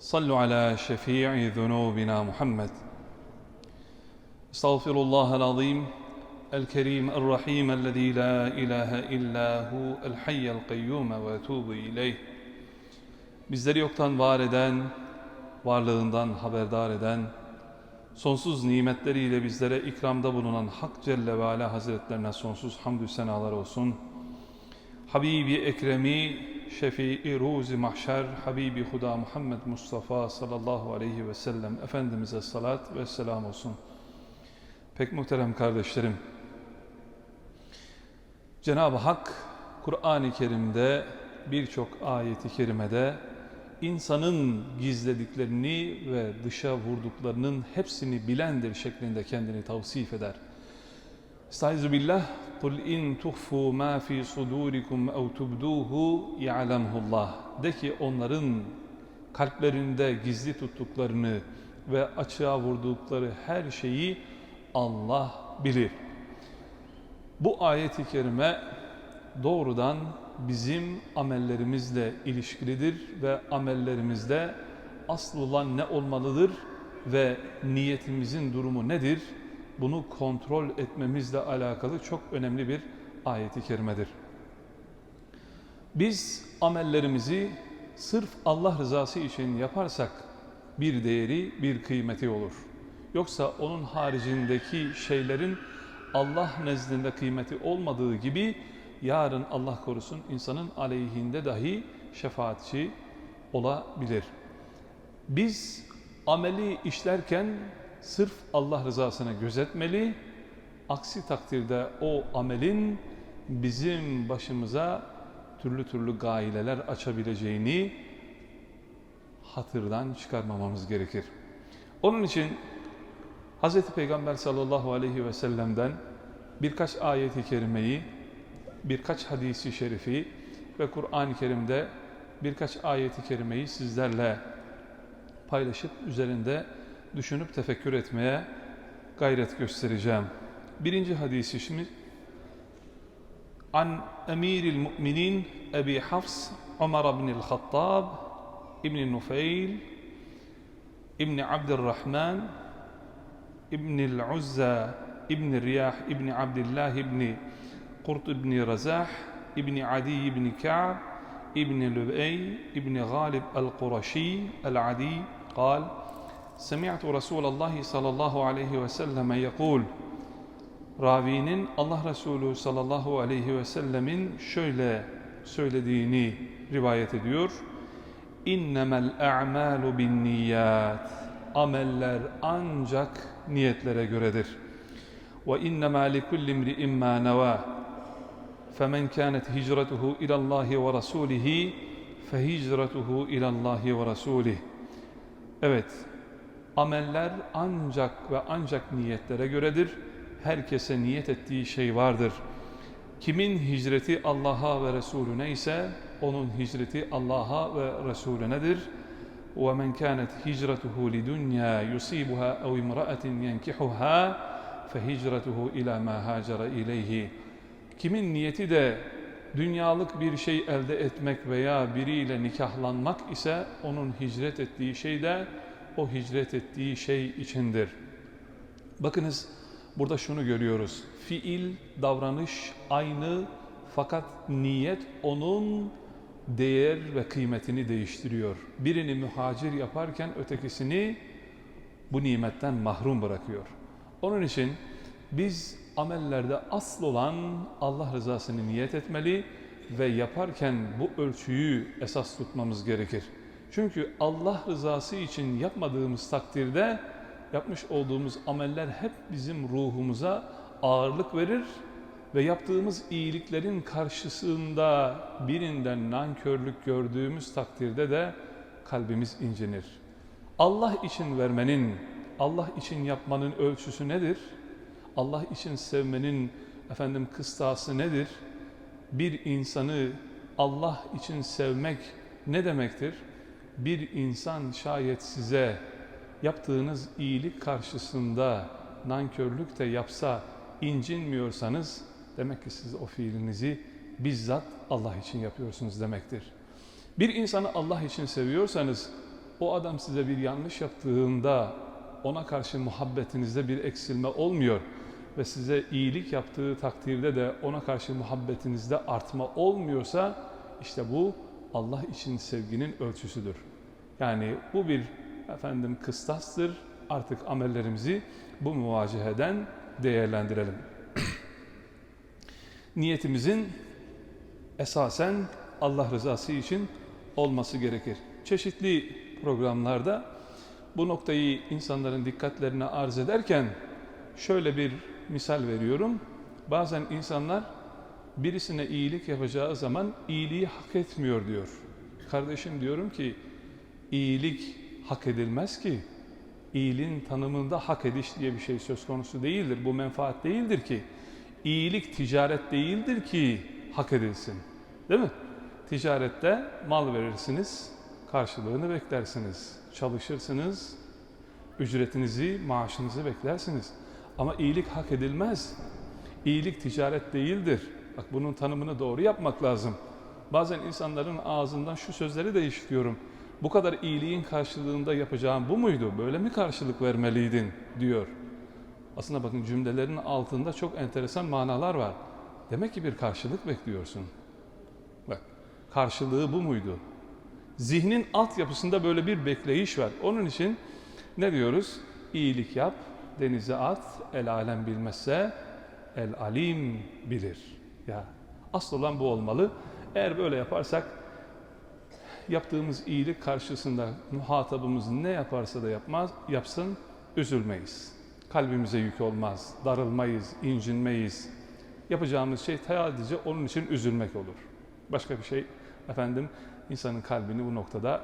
صلوا على شفيع ذنوبنا محمد استغفر الله العظيم الكريم الرحيم الذي لا اله الا هو الحي القيوم واتوب اليه Bizleri yoktan var eden, varlığından haberdar eden, sonsuz nimetleriyle bizlere ikramda bulunan Hak Celle ve Ala Hazretlerine sonsuz hamdü senalar olsun. Habibi Ekremi, Şefii Ruzi Mahşer, Habibi Huda Muhammed Mustafa sallallahu aleyhi ve sellem Efendimiz'e salat ve selam olsun. Pek muhterem kardeşlerim, Cenab-ı Hak Kur'an-ı Kerim'de birçok ayeti kerimede insanın gizlediklerini ve dışa vurduklarının hepsini bilendir şeklinde kendini tavsif eder. Estaizu billah Kul in tuhfu ma fi sudurikum ev tubduhu ya'lemhullah. De ki onların kalplerinde gizli tuttuklarını ve açığa vurdukları her şeyi Allah bilir. Bu ayeti kerime doğrudan bizim amellerimizle ilişkilidir ve amellerimizde asıl olan ne olmalıdır ve niyetimizin durumu nedir? Bunu kontrol etmemizle alakalı çok önemli bir ayeti kerimedir. Biz amellerimizi sırf Allah rızası için yaparsak bir değeri, bir kıymeti olur. Yoksa onun haricindeki şeylerin Allah nezdinde kıymeti olmadığı gibi yarın Allah korusun insanın aleyhinde dahi şefaatçi olabilir. Biz ameli işlerken sırf Allah rızasını gözetmeli, aksi takdirde o amelin bizim başımıza türlü türlü gaileler açabileceğini hatırdan çıkarmamamız gerekir. Onun için Hz. Peygamber sallallahu aleyhi ve sellem'den birkaç ayeti kerimeyi, birkaç hadisi şerifi ve Kur'an-ı Kerim'de birkaç ayeti kerimeyi sizlerle paylaşıp üzerinde düşünüp tefekkür etmeye gayret göstereceğim. Birinci hadisi şimdi An Emiril Müminin Ebi Hafs Ömer bin el-Hattab İbn Nufeyl İbn Abdurrahman İbn el-Uzza İbn Riyah İbn Abdullah İbn Kurt İbn Razah İbn Adi İbn Ka'b İbn Lübey İbn Galib el-Quraşi el-Adi قال Semi'tu Resulallah sallallahu aleyhi ve selleme yekul Ravinin Allah Resulü sallallahu aleyhi ve sellemin şöyle söylediğini rivayet ediyor. İnnemel a'malu bin niyyat. Ameller ancak niyetlere göredir. Ve innemâ likulli imri'in mâ nevâ. Femen kânet hicretuhu ilallâhi ve rasûlihi fehicretuhu ilallâhi ve rasûlih. Evet, ameller ancak ve ancak niyetlere göredir. Herkese niyet ettiği şey vardır. Kimin hicreti Allah'a ve Resulüne ise onun hicreti Allah'a ve Resulünedir. وَمَنْ كَانَتْ هِجْرَتُهُ لِدُنْيَا يُصِيبُهَا اَوْ اِمْرَأَةٍ يَنْكِحُهَا فَهِجْرَتُهُ اِلَى مَا هَاجَرَ اِلَيْهِ Kimin niyeti de dünyalık bir şey elde etmek veya biriyle nikahlanmak ise onun hicret ettiği şey de o hicret ettiği şey içindir. Bakınız burada şunu görüyoruz. Fiil, davranış aynı fakat niyet onun değer ve kıymetini değiştiriyor. Birini mühacir yaparken ötekisini bu nimetten mahrum bırakıyor. Onun için biz amellerde asıl olan Allah rızasını niyet etmeli ve yaparken bu ölçüyü esas tutmamız gerekir. Çünkü Allah rızası için yapmadığımız takdirde yapmış olduğumuz ameller hep bizim ruhumuza ağırlık verir ve yaptığımız iyiliklerin karşısında birinden nankörlük gördüğümüz takdirde de kalbimiz incinir. Allah için vermenin, Allah için yapmanın ölçüsü nedir? Allah için sevmenin efendim kıstası nedir? Bir insanı Allah için sevmek ne demektir? Bir insan şayet size yaptığınız iyilik karşısında nankörlük de yapsa incinmiyorsanız demek ki siz o fiilinizi bizzat Allah için yapıyorsunuz demektir. Bir insanı Allah için seviyorsanız o adam size bir yanlış yaptığında ona karşı muhabbetinizde bir eksilme olmuyor ve size iyilik yaptığı takdirde de ona karşı muhabbetinizde artma olmuyorsa işte bu Allah için sevginin ölçüsüdür. Yani bu bir efendim kıstastır. Artık amellerimizi bu muvaciheden değerlendirelim. Niyetimizin esasen Allah rızası için olması gerekir. Çeşitli programlarda bu noktayı insanların dikkatlerine arz ederken şöyle bir misal veriyorum. Bazen insanlar birisine iyilik yapacağı zaman iyiliği hak etmiyor diyor. Kardeşim diyorum ki iyilik hak edilmez ki. İyiliğin tanımında hak ediş diye bir şey söz konusu değildir. Bu menfaat değildir ki. İyilik ticaret değildir ki hak edilsin. Değil mi? Ticarette mal verirsiniz, karşılığını beklersiniz. Çalışırsınız, ücretinizi, maaşınızı beklersiniz. Ama iyilik hak edilmez. İyilik ticaret değildir. Bak bunun tanımını doğru yapmak lazım. Bazen insanların ağzından şu sözleri de işitiyorum. Bu kadar iyiliğin karşılığında yapacağım bu muydu? Böyle mi karşılık vermeliydin diyor. Aslında bakın cümlelerin altında çok enteresan manalar var. Demek ki bir karşılık bekliyorsun. Bak karşılığı bu muydu? Zihnin altyapısında böyle bir bekleyiş var. Onun için ne diyoruz? İyilik yap, denize at, el alem bilmezse el alim bilir. Ya asıl olan bu olmalı. Eğer böyle yaparsak yaptığımız iyilik karşısında muhatabımız ne yaparsa da yapmaz, yapsın üzülmeyiz. Kalbimize yük olmaz, darılmayız, incinmeyiz. Yapacağımız şey sadece onun için üzülmek olur. Başka bir şey efendim insanın kalbini bu noktada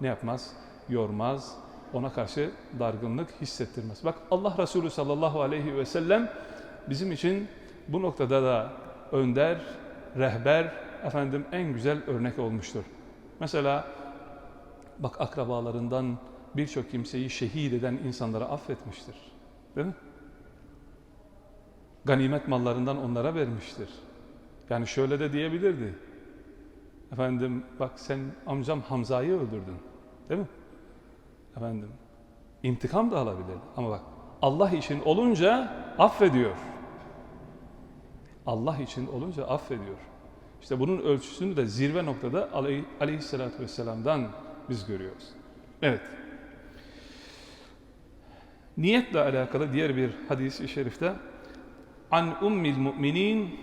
ne yapmaz? Yormaz, ona karşı dargınlık hissettirmez. Bak Allah Resulü sallallahu aleyhi ve sellem bizim için bu noktada da önder, rehber, efendim en güzel örnek olmuştur. Mesela bak akrabalarından birçok kimseyi şehit eden insanlara affetmiştir. Değil mi? Ganimet mallarından onlara vermiştir. Yani şöyle de diyebilirdi. Efendim bak sen amcam Hamza'yı öldürdün. Değil mi? Efendim intikam da alabilir. Ama bak Allah için olunca affediyor. Allah için olunca affediyor. İşte bunun ölçüsünü de zirve noktada aleyh, aleyhissalatü vesselam'dan biz görüyoruz. Evet. Niyetle alakalı diğer bir hadis-i şerifte An ummil mu'minin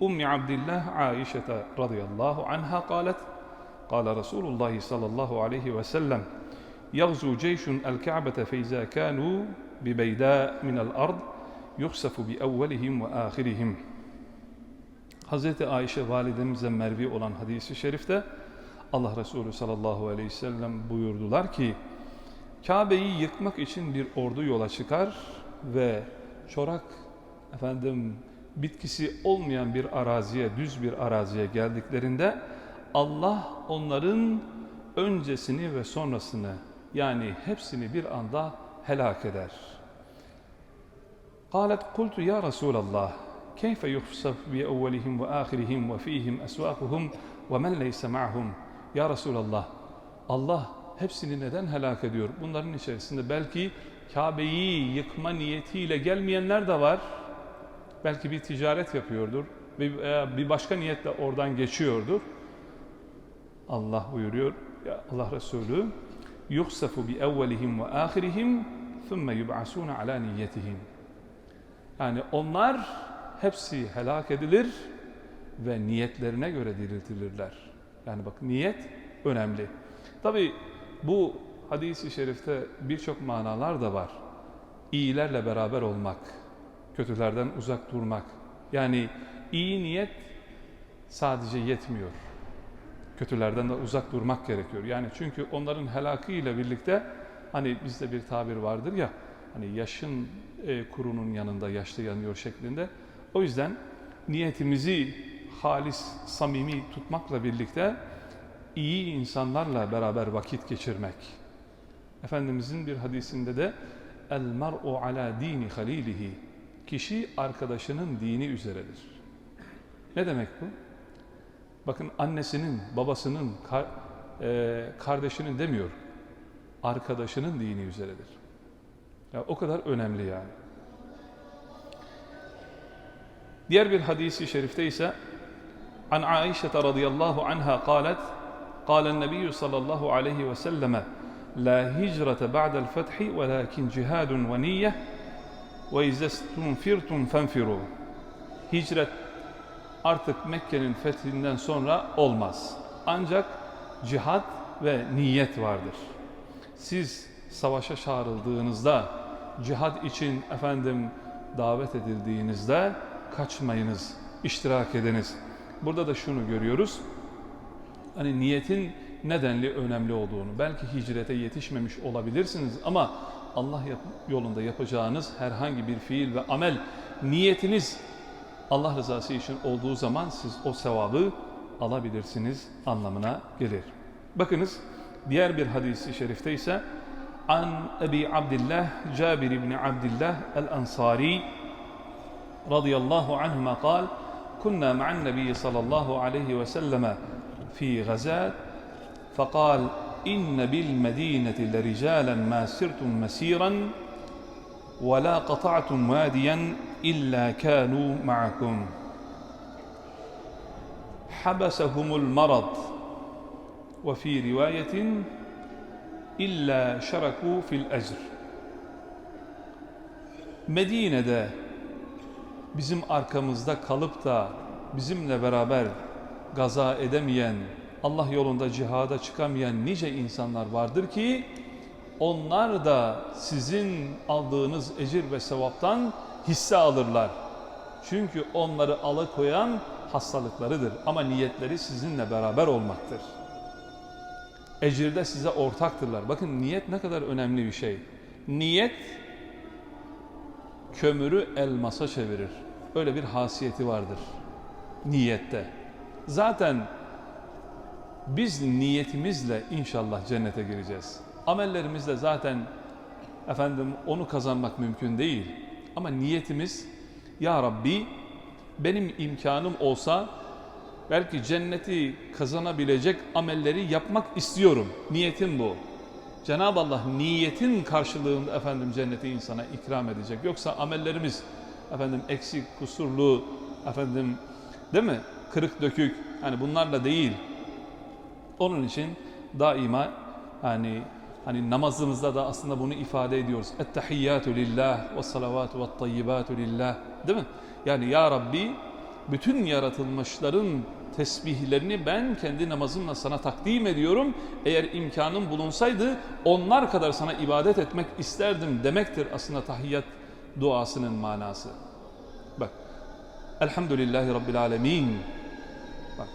Ummi Abdillah Aişe radıyallahu anha قالت قال رسول الله صلى الله عليه وسلم يغزو جيش الكعبة فإذا كانوا ببيداء من الأرض يخسف بأولهم وآخرهم Hazreti Ayşe validemize mervi olan hadisi şerifte Allah Resulü sallallahu aleyhi ve sellem buyurdular ki Kabe'yi yıkmak için bir ordu yola çıkar ve çorak efendim bitkisi olmayan bir araziye, düz bir araziye geldiklerinde Allah onların öncesini ve sonrasını yani hepsini bir anda helak eder. قالت قلت يا رسول الله كيف يخسف بأولهم وآخرهم وفيهم أسواقهم ومن ليس معهم Ya Resulallah Allah hepsini neden helak ediyor? Bunların içerisinde belki Kabe'yi yıkma niyetiyle gelmeyenler de var. Belki bir ticaret yapıyordur ve bir başka niyetle oradan geçiyordur. Allah buyuruyor, ya Allah Resulü yuhsafu bi evvelihim ve ahirihim thumma yub'asuna ala niyetihim. Yani onlar hepsi helak edilir ve niyetlerine göre diriltilirler. Yani bak niyet önemli. Tabi bu hadisi şerifte birçok manalar da var. İyilerle beraber olmak, kötülerden uzak durmak. Yani iyi niyet sadece yetmiyor. Kötülerden de uzak durmak gerekiyor. Yani çünkü onların helakıyla birlikte hani bizde bir tabir vardır ya hani yaşın e, kurunun yanında yaşlı yanıyor şeklinde. O yüzden niyetimizi halis, samimi tutmakla birlikte iyi insanlarla beraber vakit geçirmek. Efendimizin bir hadisinde de el mar'u ala dini halilihi kişi arkadaşının dini üzeredir. Ne demek bu? Bakın annesinin, babasının, kar- e, kardeşinin demiyor. Arkadaşının dini üzeredir. Ya o kadar önemli yani. Diğer bir hadisi şerifte ise An Aişe radıyallahu anha قالت قال النبي صلى الله عليه وسلم لا هجرة بعد الفتح ولكن جهاد ونية وإذا استنفرتم فانفروا Hicret artık Mekke'nin fethinden sonra olmaz. Ancak cihat ve niyet vardır. Siz savaşa çağrıldığınızda, cihat için efendim davet edildiğinizde kaçmayınız, iştirak ediniz. Burada da şunu görüyoruz. Hani niyetin nedenli önemli olduğunu. Belki hicrete yetişmemiş olabilirsiniz ama Allah yolunda yapacağınız herhangi bir fiil ve amel niyetiniz Allah rızası için olduğu zaman siz o sevabı alabilirsiniz anlamına gelir. Bakınız diğer bir hadisi şerifte ise An Ebi Abdillah Cabir ibn Abdillah el-Ansari radıyallahu anhuma kal كنا مع النبي صلى الله عليه وسلم في غزاة فقال إن بالمدينة لرجالا ما سرتم مسيرا ولا قطعتم واديا إلا كانوا معكم. حبسهم المرض وفي رواية إلا شركوا في الأجر. Medine'de bizim arkamızda kalıp da bizimle beraber gaza edemeyen, Allah yolunda cihada çıkamayan nice insanlar vardır ki onlar da sizin aldığınız ecir ve sevaptan hisse alırlar. Çünkü onları alıkoyan hastalıklarıdır ama niyetleri sizinle beraber olmaktır. Ecirde size ortaktırlar. Bakın niyet ne kadar önemli bir şey. Niyet kömürü elmasa çevirir. Öyle bir hasiyeti vardır niyette. Zaten biz niyetimizle inşallah cennete gireceğiz. Amellerimizle zaten efendim onu kazanmak mümkün değil. Ama niyetimiz ya Rabbi benim imkanım olsa belki cenneti kazanabilecek amelleri yapmak istiyorum. Niyetim bu. Cenab-ı Allah niyetin karşılığında efendim cenneti insana ikram edecek. Yoksa amellerimiz efendim eksik, kusurlu, efendim değil mi? Kırık dökük hani bunlarla değil. Onun için daima hani hani namazımızda da aslında bunu ifade ediyoruz. Ettehiyyatü lillah ve salavatu ve tayyibatu lillah. Değil mi? Yani ya Rabbi bütün yaratılmışların tesbihlerini ben kendi namazımla sana takdim ediyorum. Eğer imkanım bulunsaydı onlar kadar sana ibadet etmek isterdim demektir aslında tahiyyat duasının manası. Bak. Elhamdülillahi Rabbil Alemin. Bak.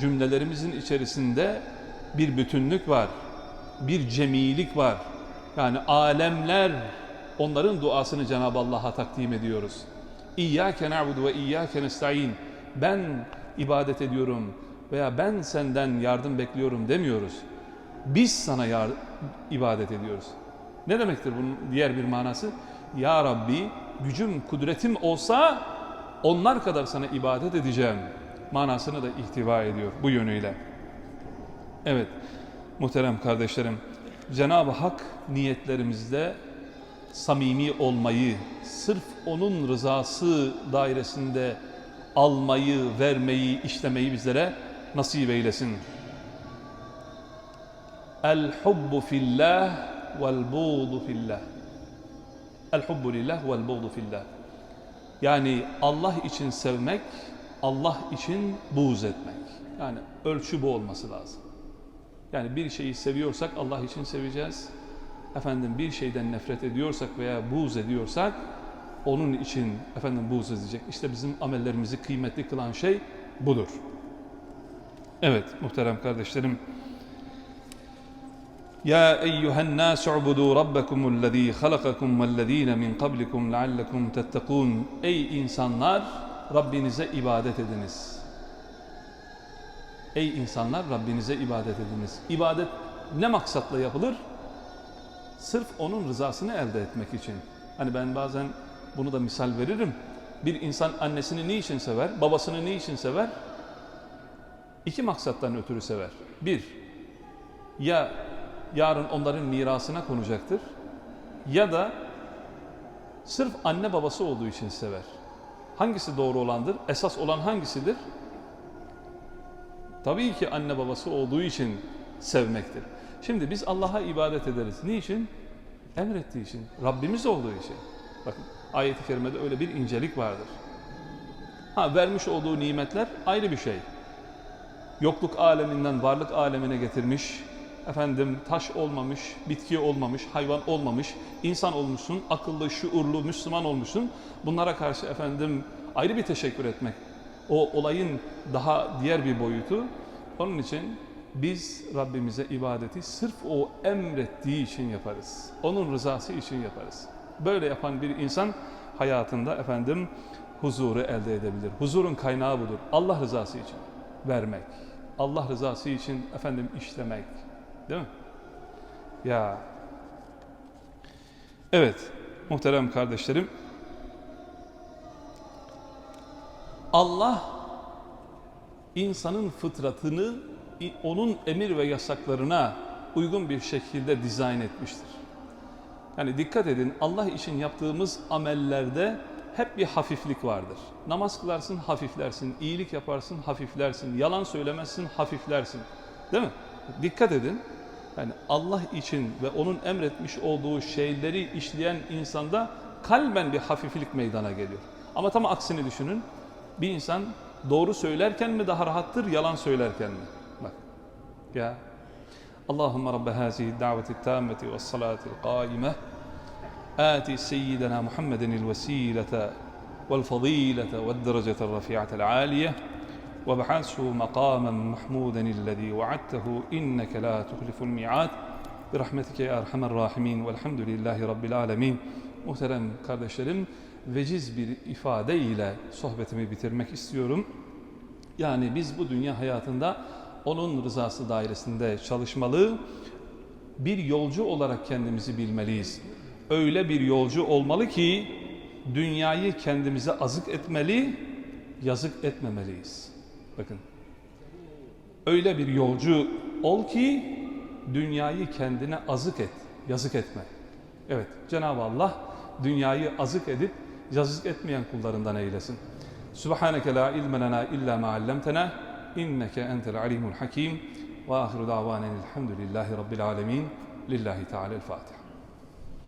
Cümlelerimizin içerisinde bir bütünlük var. Bir cemilik var. Yani alemler onların duasını Cenab-ı Allah'a takdim ediyoruz. İyyâke na'budu ve iyyâke nesta'in. Ben ibadet ediyorum veya ben senden yardım bekliyorum demiyoruz. Biz sana yar- ibadet ediyoruz. Ne demektir bunun diğer bir manası? Ya Rabbi gücüm, kudretim olsa onlar kadar sana ibadet edeceğim manasını da ihtiva ediyor bu yönüyle. Evet muhterem kardeşlerim Cenab-ı Hak niyetlerimizde samimi olmayı, sırf onun rızası dairesinde almayı, vermeyi, işlemeyi bizlere nasip eylesin. El hubbu fillah vel buğdu fillah. El hubbu lillah vel buğdu fillah. Yani Allah için sevmek, Allah için buğz etmek. Yani ölçü bu olması lazım. Yani bir şeyi seviyorsak Allah için seveceğiz. Efendim bir şeyden nefret ediyorsak veya buğz ediyorsak onun için efendim buğz edecek. İşte bizim amellerimizi kıymetli kılan şey budur. Evet muhterem kardeşlerim. يا أيها الناس اعبدوا ربكم الذي خلقكم والذين من قبلكم لعلكم تتقون Ey insanlar Rabbinize ibadet ediniz. Ey insanlar Rabbinize ibadet ediniz. İbadet ne maksatla yapılır? Sırf onun rızasını elde etmek için. Hani ben bazen bunu da misal veririm. Bir insan annesini niçin sever? Babasını niçin sever? İki maksattan ötürü sever. Bir, ya yarın onların mirasına konacaktır ya da sırf anne babası olduğu için sever. Hangisi doğru olandır? Esas olan hangisidir? Tabii ki anne babası olduğu için sevmektir. Şimdi biz Allah'a ibadet ederiz. Niçin? Emrettiği için. Rabbimiz olduğu için. Bakın ayet-i kerimede öyle bir incelik vardır. Ha vermiş olduğu nimetler ayrı bir şey. Yokluk aleminden varlık alemine getirmiş. Efendim taş olmamış, bitki olmamış, hayvan olmamış, insan olmuşsun, akıllı, şuurlu, Müslüman olmuşsun. Bunlara karşı efendim ayrı bir teşekkür etmek. O olayın daha diğer bir boyutu. Onun için biz Rabbimize ibadeti sırf o emrettiği için yaparız. Onun rızası için yaparız. Böyle yapan bir insan hayatında efendim huzuru elde edebilir. Huzurun kaynağı budur. Allah rızası için vermek. Allah rızası için efendim işlemek. Değil mi? Ya. Evet, muhterem kardeşlerim. Allah insanın fıtratını onun emir ve yasaklarına uygun bir şekilde dizayn etmiştir. Yani dikkat edin Allah için yaptığımız amellerde hep bir hafiflik vardır. Namaz kılarsın hafiflersin, iyilik yaparsın hafiflersin, yalan söylemezsin hafiflersin. Değil mi? Dikkat edin. Yani Allah için ve onun emretmiş olduğu şeyleri işleyen insanda kalben bir hafiflik meydana geliyor. Ama tam aksini düşünün. Bir insan doğru söylerken mi daha rahattır, yalan söylerken mi? Bak. Ya Allahümme Rabbe hazihi daveti tammeti ve salati qaime آتي سيدنا محمد الوسيلة والفضيلة والدرجة الرفيعة العالية وابعثه مقاما محمودا الذي وعدته إنك لا تخلف الميعاد برحمتك يا أرحم الراحمين والحمد لله رب العالمين Muhterem kardeşlerim, veciz bir ifadeyle sohbetimi bitirmek istiyorum. Yani biz bu dünya hayatında onun rızası dairesinde çalışmalı, bir yolcu olarak kendimizi bilmeliyiz. Öyle bir yolcu olmalı ki dünyayı kendimize azık etmeli, yazık etmemeliyiz. Bakın. Öyle bir yolcu ol ki dünyayı kendine azık et, yazık etme. Evet, Cenab-ı Allah dünyayı azık edip yazık etmeyen kullarından eylesin. Subhaneke la ilme lena illa ma allamtena inneke entel alimul hakim ve ahiru davanen elhamdülillahi rabbil alemin lillahi teala'l Fatiha.